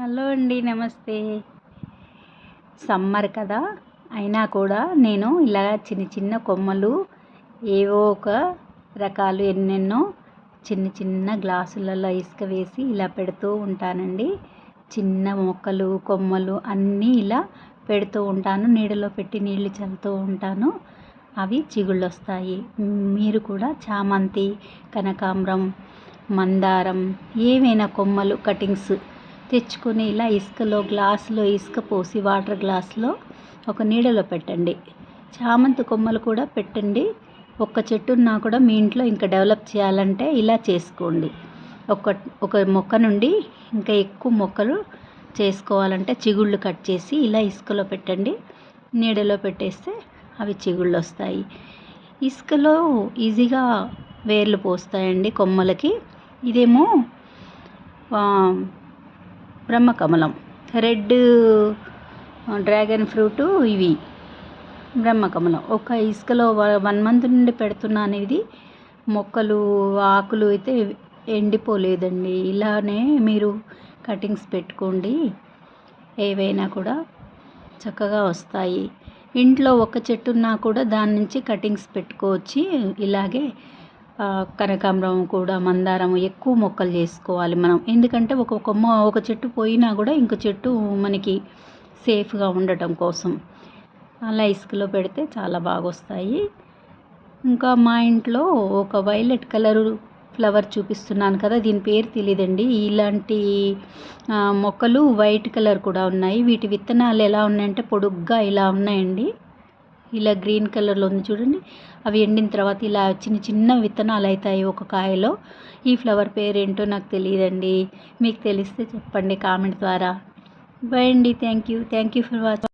Hello అండి నమస్తే. Summer కదా అయినా కూడా నేను ఇలా చిన్న చిన్న కొమ్మలు ఏవో ఒక రకాలు ఎన్నెన్నో చిన్న చిన్న గ్లాసులలో ఇసుక వేసి ఇలా పెడుతూ ఉంటానండి. చిన్న మొక్కలు కొమ్మలు అన్నీ ఇలా పెడుతూ ఉంటాను. నీడలో పెట్టి నీళ్ళు చల్లుతూ ఉంటాను. అవి చిగుళ్ళు వస్తాయి మీరు కూడా చామంతి కనకాంబరం మందారం ఏవైనా కొమ్మలు కటింగ్స్ తెచ్చుకొని ఇలా ఇసుకలో గ్లాసులో ఇసుక పోసి వాటర్ గ్లాసులో ఒక నీడలో పెట్టండి. చామంతి కొమ్మలు కూడా పెట్టండి. ఒక్క చెట్టున్నా కూడా మీ ఇంట్లో ఇంకా డెవలప్ చేయాలంటే ఇలా చేసుకోండి. ఒక ఒక మొక్క నుండి ఇంకా ఎక్కువ మొక్కలు చేసుకోవాలంటే చిగుళ్ళు కట్ చేసి ఇలా ఇసుకలో పెట్టండి. నీడలో పెట్టేస్తే అవి చిగుళ్ళు వస్తాయి. ఇసుకలో ఈజీగా వేర్లు పోస్తాయండి కొమ్మలకి. ఇదేమో బ్రహ్మకమలం రెడ్ డ్రాగన్ ఫ్రూటు ఇవి. బ్రహ్మకమలం ఒక ఇసుకలో వన్ మంత్ నుండి పెడుతున్నాను ఇది మొక్కలు ఆకులు అయితే ఎండిపోలేదండి. ఇలానే మీరు కటింగ్స్ పెట్టుకోండి. ఏవైనా కూడా చక్కగా వస్తాయి. ఇంట్లో ఒక చెట్టు ఉన్నా కూడా దాని నుంచి కటింగ్స్ పెట్టుకోవచ్చు. ఇలాగే కనకాంబరం కూడా మందారం ఎక్కువ మొక్కలు చేసుకోవాలి మనం. ఎందుకంటే ఒక కొమ్మ ఒక చెట్టు పోయినా కూడా ఇంకో చెట్టు మనకి సేఫ్గా ఉండటం కోసం. అలా ఇసుకలో పెడితే చాలా బాగా వస్తాయి ఇంకా మా ఇంట్లో ఒక వైలెట్ కలరు ఫ్లవర్ చూపిస్తున్నాను కదా దీని పేరు తెలియదండి ఇలాంటి మొక్కలు వైట్ కలర్ కూడా ఉన్నాయి. వీటి విత్తనాలు ఎలా ఉన్నాయంటే పొడుగ్గా ఇలా ఉన్నాయండి. ఇలా గ్రీన్ కలర్లో ఉంది చూడండి. అవి ఎండిన తర్వాత ఇలా చిన్న చిన్న విత్తనాలు అవుతాయి ఒక కాయలో. ఈ ఫ్లవర్ పేరేంటో నాకు తెలియదండి. మీకు తెలిస్తే చెప్పండి కామెంట్ ద్వారా. బై అండి. Thank you. Thank you for watching